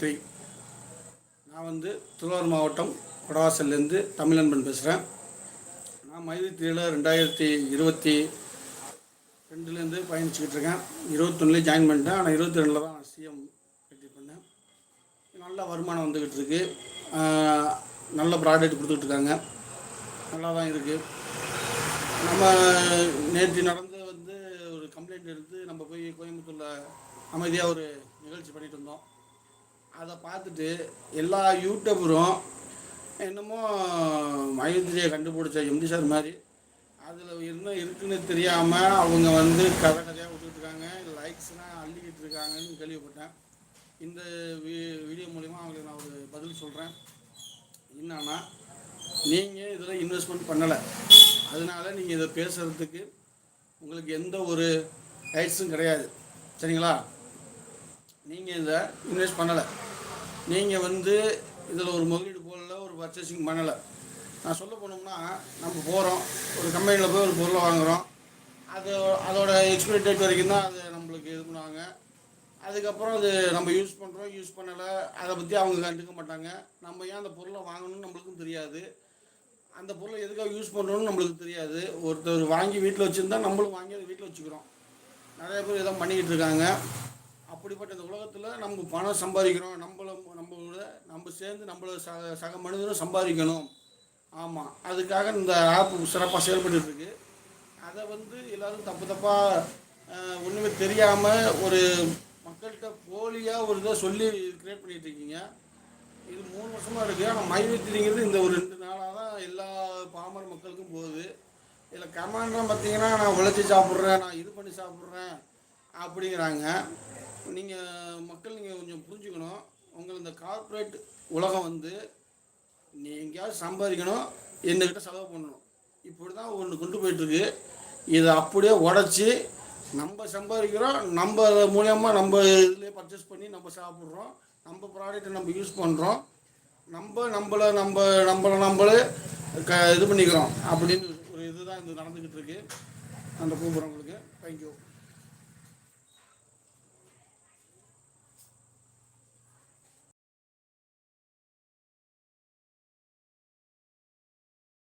Three நான் வந்து திருவாரூர் மாவட்டம் கொடவாசல்லேருந்து தமிழன்பன் பேசுகிறேன். நான் மைவி த்ரீயில் ரெண்டாயிரத்தி இருபத்தி ரெண்டுலேருந்து பயணிச்சுக்கிட்டு இருக்கேன். இருபத்தொன்னுலேயே ஜாயின் பண்ணிட்டேன். ஆனால் இருபத்தி ரெண்டில் தான் சிஎம் கட்டி பண்ணேன். நல்ல வருமானம் வந்துக்கிட்டு இருக்கு. நல்ல ப்ராடக்ட் கொடுத்துட்டு இருக்காங்க. நல்லா தான் இருக்குது நம்ம நேற்று நடந்து வந்து ஒரு கம்ப்ளைண்ட் எடுத்து நம்ம போய் கோயம்புத்தூரில் அமைதியாக ஒரு நிகழ்ச்சி பண்ணிட்டு இருந்தோம். அதை பார்த்துட்டு எல்லா யூடியூபரும் என்னமோ மயந்திரியை கண்டுபிடிச்ச எம்டி சார் மாதிரி அதில் என்ன இருக்குன்னு தெரியாமல் அவங்க வந்து கதை கதையாக விட்டுட்டு இருக்காங்க. லைக்ஸ்லாம் அள்ளிக்கிட்டு இருக்காங்கன்னு கேள்விப்பட்டேன். இந்த வீ வீடியோ மூலிமா அவங்களுக்கு நான் ஒரு பதில் சொல்கிறேன் என்னன்னா நீங்கள் இதில் இன்வெஸ்ட்மெண்ட் பண்ணலை. அதனால நீங்கள் இதை பேசுகிறதுக்கு உங்களுக்கு எந்த ஒரு ரைட்ஸும் கிடையாது. சரிங்களா? நீங்கள் இதை இன்வெஸ்ட் பண்ணலை. நீங்கள் வந்து இதில் ஒரு முதலீடு போடல ஒரு பர்ச்சேசிங் பண்ணலை. நான் சொல்ல போனோம்னா நம்ம போகிறோம் ஒரு கம்பெனியில் போய் ஒரு பொருளை வாங்குகிறோம் அது அதோட எக்ஸ்பைரி டேட் வரைக்கும் தான் அது நம்மளுக்கு இது பண்ணுவாங்க. அதுக்கப்புறம் அது நம்ம யூஸ் பண்ணுறோம் யூஸ் பண்ணலை. அதை பற்றி அவங்க கண்டுக்க மாட்டாங்க. நம்ம ஏன் அந்த பொருளை வாங்கணும்னு நம்மளுக்கும் தெரியாது. அந்த பொருளை எதுக்காக யூஸ் பண்ணுறோன்னு நம்மளுக்கு தெரியாது. ஒருத்தர் வாங்கி வீட்டில் வச்சுருந்தா நம்மளும் வாங்கி அதை வீட்டில் வச்சுக்கிறோம். நிறைய பேர் இதான் பண்ணிக்கிட்டு இருக்காங்க. அப்படிப்பட்ட இந்த உலகத்தில் நம்ம பணம் சம்பாதிக்கிறோம் நம்மள நம்மளோட நம்ம சேர்ந்து நம்மளோட சக சக மனிதனும் சம்பாதிக்கணும். ஆமாம் அதுக்காக இந்த ஆப் சிறப்பாக செயல்பட்டுருக்கு அதை வந்து எல்லோரும் தப்பு தப்பாக ஒன்றுமே தெரியாமல் ஒரு மக்கள்கிட்ட போலியாக ஒரு இதை சொல்லி கிரியேட் பண்ணிட்டு இருக்கீங்க இது மூணு வருஷமாக இருக்குது ஆனால் மைவேத்திரிங்கிறது இந்த ஒரு ரெண்டு நாளாக தான் எல்லா பாமர மக்களுக்கும் போகுது. இதில் கமாண்ட்லாம் பார்த்தீங்கன்னா நான் உழைச்சி சாப்பிட்றேன் நான் இது பண்ணி சாப்பிட்றேன் அப்படிங்கிறாங்க. நீங்கள் மக்கள் நீங்கள் கொஞ்சம் புரிஞ்சுக்கணும். உங்களை இந்த கார்ப்பரேட் உலகம் வந்து நீ எங்கேயாவது சம்பாதிக்கணும் என்கிட்ட செலவு பண்ணணும். இப்படி தான் ஒன்று கொண்டு போயிட்டுருக்கு. இதை அப்படியே உடச்சி நம்ம சம்பாதிக்கிறோம் நம்ம மூலயமா நம்ம இதுலேயே பர்ச்சேஸ் பண்ணி நம்ம சாப்பிட்றோம் நம்ம ப்ராடக்ட்டை நம்ம யூஸ் பண்ணுறோம் நம்ம நம்மளை நம்ம நம்மளை நம்மளே க இது பண்ணிக்கிறோம். அப்படின்னு ஒரு இதுதான் இது நடந்துக்கிட்டு இருக்கு. அந்த கூப்பிட்றவங்களுக்கு தேங்க்யூ